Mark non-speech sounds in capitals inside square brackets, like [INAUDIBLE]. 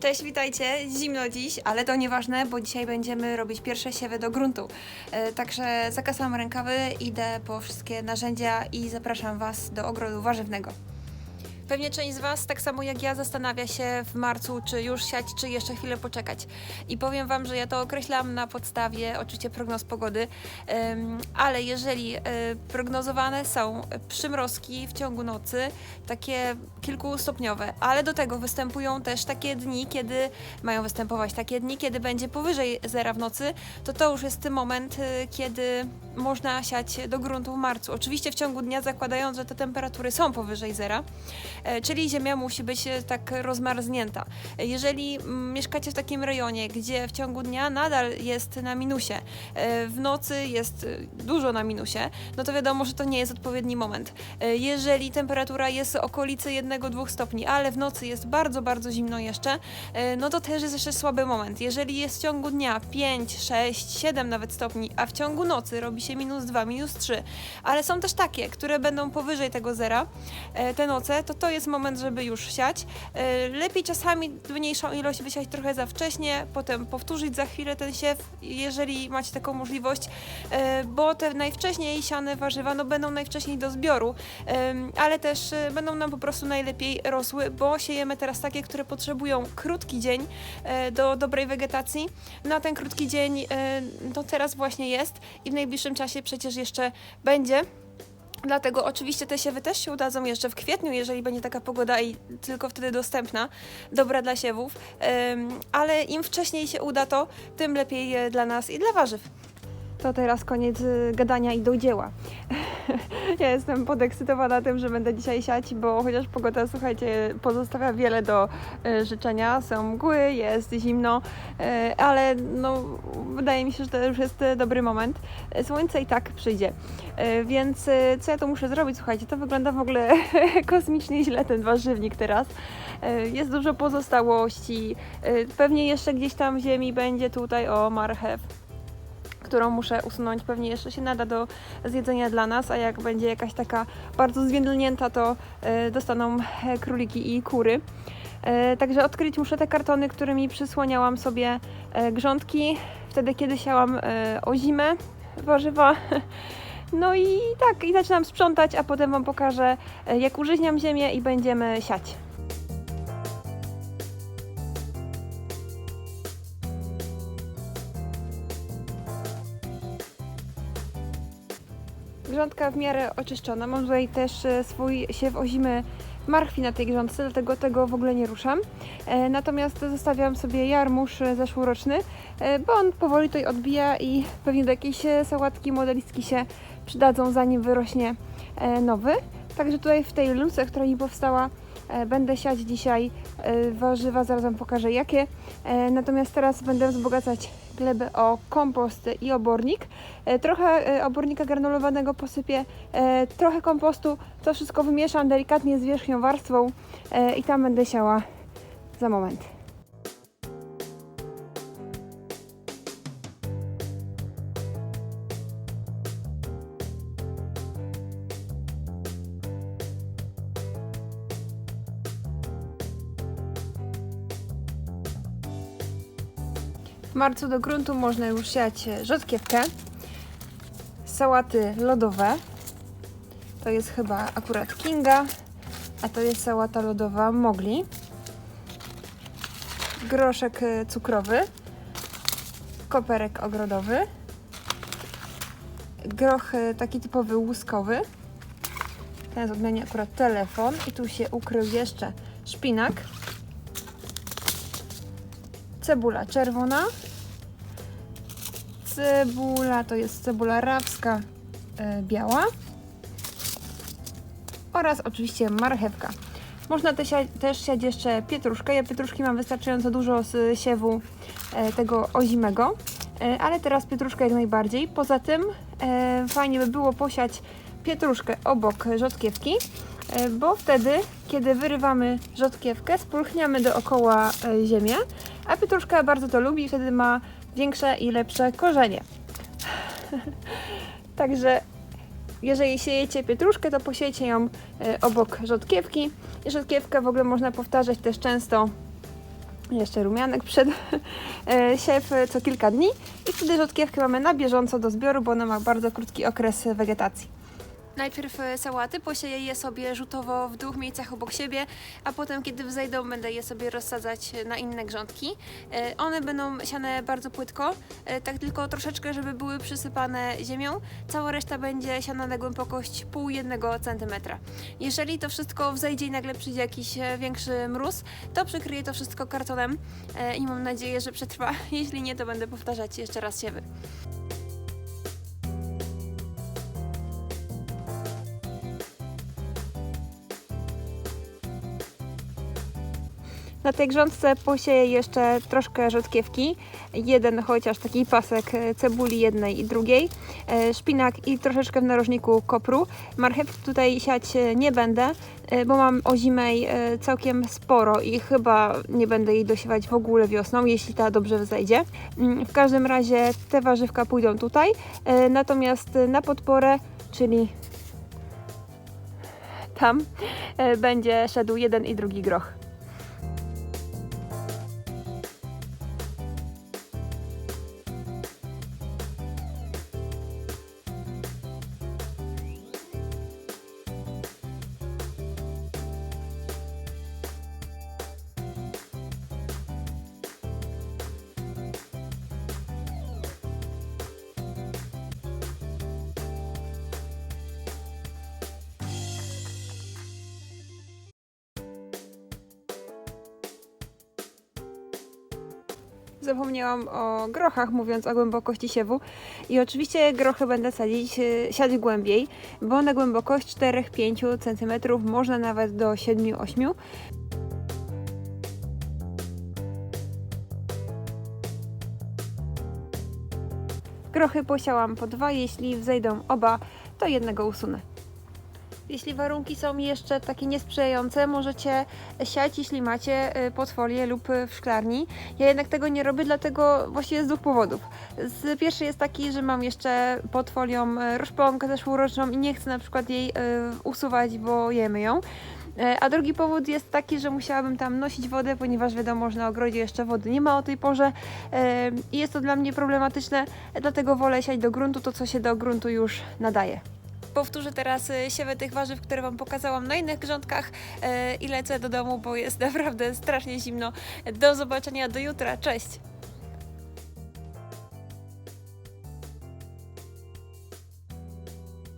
Cześć, witajcie. Zimno dziś, ale to nieważne, bo dzisiaj będziemy robić pierwsze siewy do gruntu. E, także zakasam rękawy, idę po wszystkie narzędzia i zapraszam Was do ogrodu warzywnego. Pewnie część z Was, tak samo jak ja, zastanawia się w marcu, czy już siać, czy jeszcze chwilę poczekać. I powiem Wam, że ja to określam na podstawie oczywiście prognoz pogody, ale jeżeli e, prognozowane są przymrozki w ciągu nocy, takie kilkustopniowe, ale do tego występują też takie dni, kiedy mają występować takie dni, kiedy będzie powyżej zera w nocy, to to już jest ten moment, y, kiedy można siać do gruntu w marcu. Oczywiście w ciągu dnia zakładając, że te temperatury są powyżej zera, e, czyli ziemia musi być e, tak rozmarznięta. E, Jeżeli mm, mieszkacie w takim rejonie, gdzie w ciągu dnia nadal jest na minusie, e, w nocy jest e, dużo na minusie, no to wiadomo, że to nie jest odpowiedni moment. E, Jeżeli temperatura jest okolicy 1-2 stopni, ale w nocy jest bardzo, bardzo zimno jeszcze, e, no to też jest jeszcze słaby moment. Jeżeli jest w ciągu dnia 5, 6, 7 nawet stopni, a w ciągu nocy robi się minus 2, minus 3, ale są też takie, które będą powyżej tego zera, e, te noce, to to jest moment, żeby już siać. E, Lepiej czasami mniejszą ilość wysiać trochę za wcześnie, potem powtórzyć za chwilę ten siew, jeżeli macie taką możliwość, e, bo te najwcześniej siane warzywa no, będą najwcześniej do zbioru, ale też e, będą nam po prostu najlepiej rosły, bo siejemy teraz takie, które potrzebują krótki dzień do dobrej wegetacji. Na ten krótki dzień to teraz właśnie jest i w najbliższym czasie przecież jeszcze będzie. Dlatego oczywiście te siewy też się udadzą jeszcze w kwietniu, jeżeli będzie taka pogoda i tylko wtedy dostępna, dobra dla siewów. Ale im wcześniej się uda to, tym lepiej e, dla nas i dla warzyw. To teraz koniec y, gadania i do dzieła. [LAUGHS] ja jestem podekscytowana tym, że będę dzisiaj siać, bo chociaż pogoda, słuchajcie, pozostawia wiele do y, życzenia. Są mgły, jest zimno, y, ale no, wydaje mi się, że to już jest y, dobry moment. Słońce i tak przyjdzie. Więc co ja tu muszę zrobić? Słuchajcie, to wygląda w ogóle [LAUGHS] kosmicznie źle ten warzywnik teraz. Jest dużo pozostałości. Pewnie jeszcze gdzieś tam w ziemi będzie tutaj o marchew którą muszę usunąć, pewnie jeszcze się nada do zjedzenia dla nas, a jak będzie jakaś taka bardzo zwiędlnięta, to e, dostaną e, króliki i kury. E, Także odkryć muszę te kartony, którymi przysłaniałam sobie grządki, wtedy kiedy siałam o zimę warzywa. [LAUGHS] No i tak, i zaczynam sprzątać, a potem Wam pokażę, jak użyźniam ziemię i będziemy siać. Grządka w miarę oczyszczona. Mam tutaj też e, swój siew ozimy marchwi na tej grządce, dlatego tego w ogóle nie ruszam. E, natomiast zostawiam sobie jarmuż e, zeszłoroczny, bo on powoli tutaj odbija i pewnie do jakiejś sałatki modelistki się przydadzą, zanim wyrośnie nowy. Także tutaj w tej luce, która mi powstała, będę siać dzisiaj warzywa, zaraz Wam pokażę jakie. Natomiast teraz będę wzbogacać glebę o kompost i obornik. E, Trochę e, obornika granulowanego posypię, e, trochę kompostu, to wszystko wymieszam delikatnie z wierzchnią warstwą i tam będę siała za moment. Marcu do gruntu można już siać rzodkiewkę, sałaty lodowe. To jest chyba akurat Kinga, a to jest sałata lodowa Mogli. Groszek e, cukrowy, koperek ogrodowy, groch e, taki typowy łuskowy. Ten jest odmienię akurat telefon i tu się ukrył jeszcze szpinak. Cebula czerwona, cebula to jest cebula rawska e, biała oraz oczywiście marchewka. Można sia- też siać jeszcze pietruszkę. Ja pietruszki mam wystarczająco dużo z siewu e, tego ozimego, e, ale teraz pietruszkę jak najbardziej. Poza tym e, fajnie by było posiać pietruszkę obok rzodkiewki, e, bo wtedy, kiedy wyrywamy rzodkiewkę, spulchniamy dookoła e, ziemię, a pietruszka bardzo to lubi wtedy ma większe i lepsze korzenie. [LAUGHS] Także jeżeli siejecie pietruszkę, to posiejcie ją e, obok rzodkiewki. Rzodkiewkę w ogóle można powtarzać też często jeszcze rumianek przed [LAUGHS] e, siew e, co kilka dni i wtedy rzodkiewkę mamy na bieżąco do zbioru, bo ona ma bardzo krótki okres wegetacji. Najpierw e, sałaty posieję je sobie rzutowo w dwóch miejscach obok siebie, a potem kiedy wzejdą będę je sobie rozsadzać na inne grządki. E, One będą siane bardzo płytko, e, tak tylko troszeczkę, żeby były przysypane ziemią. Cała reszta będzie siana na głębokość pół jednego centymetra. Jeżeli to wszystko wzejdzie i nagle przyjdzie jakiś e, większy mróz, to przykryję to wszystko kartonem e, i mam nadzieję, że przetrwa. [LAUGHS] Jeśli nie, to będę powtarzać jeszcze raz siewy. Na tej grządce posieję jeszcze troszkę rzodkiewki, jeden chociaż taki pasek e, cebuli jednej i drugiej, e, szpinak i troszeczkę w narożniku kopru. Marchewki tutaj siać e, nie będę, bo mam ozimej e, całkiem sporo i chyba nie będę jej dosiewać w ogóle wiosną, jeśli ta dobrze wzejdzie. Mm, W każdym razie te warzywka pójdą tutaj, natomiast na podporę, czyli tam, będzie szedł jeden i drugi groch. Zapomniałam o grochach, mówiąc o głębokości siewu. I oczywiście grochy będę sadzić, e, siać głębiej, bo na głębokość 4-5 cm, można nawet do 7-8. Grochy posiałam po dwa, jeśli wzejdą oba, to jednego usunę. Jeśli warunki są jeszcze takie niesprzyjające, możecie siać, jeśli macie y, pod folię lub y, w szklarni. Ja jednak tego nie robię, dlatego właściwie z dwóch powodów. Z pierwszy jest taki, że mam jeszcze pod folią y, roszponkę zeszłoroczną i nie chcę na przykład jej usuwać, bo jemy ją. E, A drugi powód jest taki, że musiałabym tam nosić wodę, ponieważ wiadomo, że na ogrodzie jeszcze wody nie ma o tej porze e, i jest to dla mnie problematyczne, dlatego wolę siać do gruntu to, co się do gruntu już nadaje. Powtórzę teraz y, siewę tych warzyw, które Wam pokazałam na innych grządkach y, i lecę do domu, bo jest [LAUGHS] naprawdę strasznie zimno. Do zobaczenia do jutra, cześć!